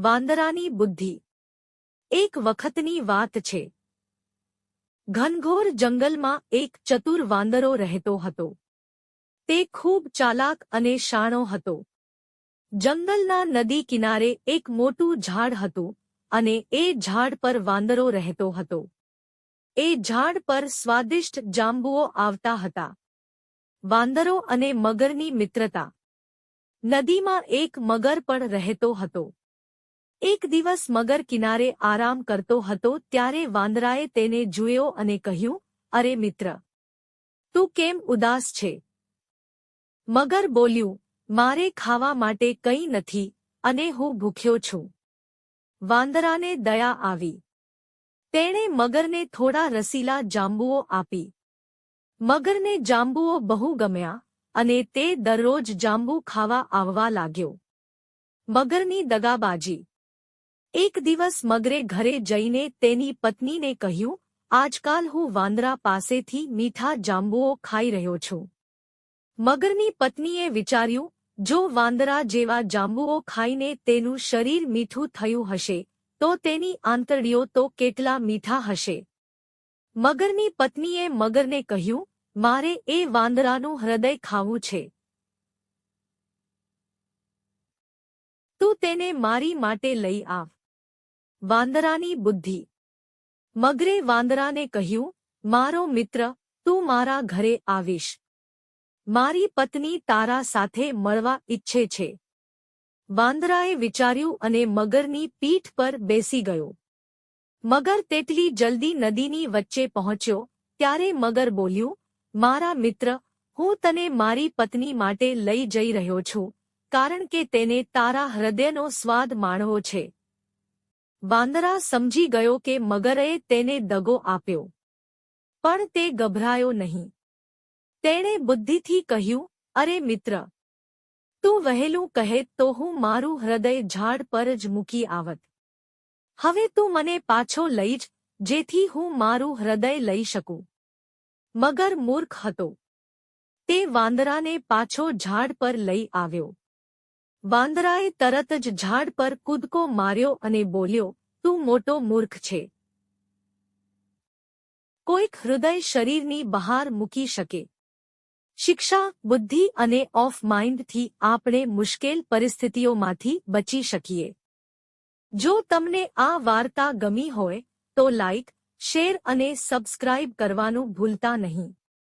વાંદરાની બુદ્ધિ. એક વખતની વાત છે. ઘનઘોર જંગલમાં એક ચતુર વાંદરો રહેતો હતો. તે ખૂબ ચાલાક અને શાણો હતો. જંગલના નદી કિનારે એક મોટું ઝાડ હતું અને એ ઝાડ પર વાંદરો રહેતો હતો. એ ઝાડ પર સ્વાદિષ્ટ જાંબુઓ આવતા હતા. વાંદરો અને મગરની મિત્રતા. નદીમાં એક મગર પણ રહેતો હતો. એક દિવસ મગર કિનારે આરામ કરતો હતો ત્યારે વાંદરાએ તેને જોયો અને કહ્યું, અરે મિત્ર, તું કેમ ઉદાસ છે? મગર બોલ્યું, મારે ખાવા માટે કંઈ નથી અને હું ભૂખ્યો છું. વાંદરાને દયા આવી. તેણે મગરને થોડા રસીલા જાંબુઓ આપી. મગરને જાંબુઓ બહુ ગમ્યા અને તે દરરોજ જાંબુ ખાવા આવવા લાગ્યો. મગરની દગાબાજી એક દિવસ મગરે ઘરે જઈને તેની પત્નીને કહ્યું, આજકાલ હું વાંદરા પાસેથી મીઠા જાંબુઓ ખાઈ રહ્યો છું. મગરની પત્નીએ વિચાર્યું, જો વાંદરા જેવા જાંબુઓ ખાઈને તેનું શરીર મીઠું થયું હશે, તો તેની આંતરડીઓ તો કેટલા મીઠા હશે? મગરની પત્નીએ મગરને કહ્યું, મારે એ વાંદરાનું હૃદય ખાવું છે. તું તેને મારી માટે લઈ આવ. વાંદરાની બુદ્ધિ. મગરે વાંદરાને કહ્યું, મારો મિત્ર, તું મારા ઘરે આવીશ. મારી પત્ની તારા સાથે મળવા ઈચ્છે છે. વાંદરાએ વિચાર્યું અને મગરની પીઠ પર બેસી ગયો. મગર તેટલી જલ્દી નદીની વચ્ચે પહોંચ્યો, ત્યારે મગર બોલ્યું, મારા મિત્ર, હું તને મારી પત્ની માટે લઈ જઈ રહ્યો છું, કારણ કે તેને તારા હૃદયનો સ્વાદ માણવો છે. વાંદરા સમજી ગયો કે મગરે તેને દગો આપ્યો. પણ તે ગભરાયો નહીં. તેણે બુદ્ધિથી કહ્યું, અરે મિત્ર, તું વહેલું કહે તો હું મારું હૃદય ઝાડ પર જ મૂકી આવત. હવે તું મને પાછો લઈ જ, જેથી હું મારું હૃદય લઈ શકું. મગર મૂર્ખ હતો. તે વાંદરાને પાછો ઝાડ પર લઈ આવ્યો. વાંદરાએ તરત જ ઝાડ પર કૂદકો માર્યો અને બોલ્યો, તું મોટો મૂર્ખ છે. કોઈક હૃદય શરીરની બહાર મૂકી શકે. શિક્ષા, બુદ્ધિ અને ઓફ માઇન્ડથી આપણે મુશ્કેલ પરિસ્થિતિઓમાંથી બચી શકીએ. જો તમને આ વાર્તા ગમી હોય, તો લાઇક શેર અને સબસ્ક્રાઇબ કરવાનું ભૂલતા નહીં.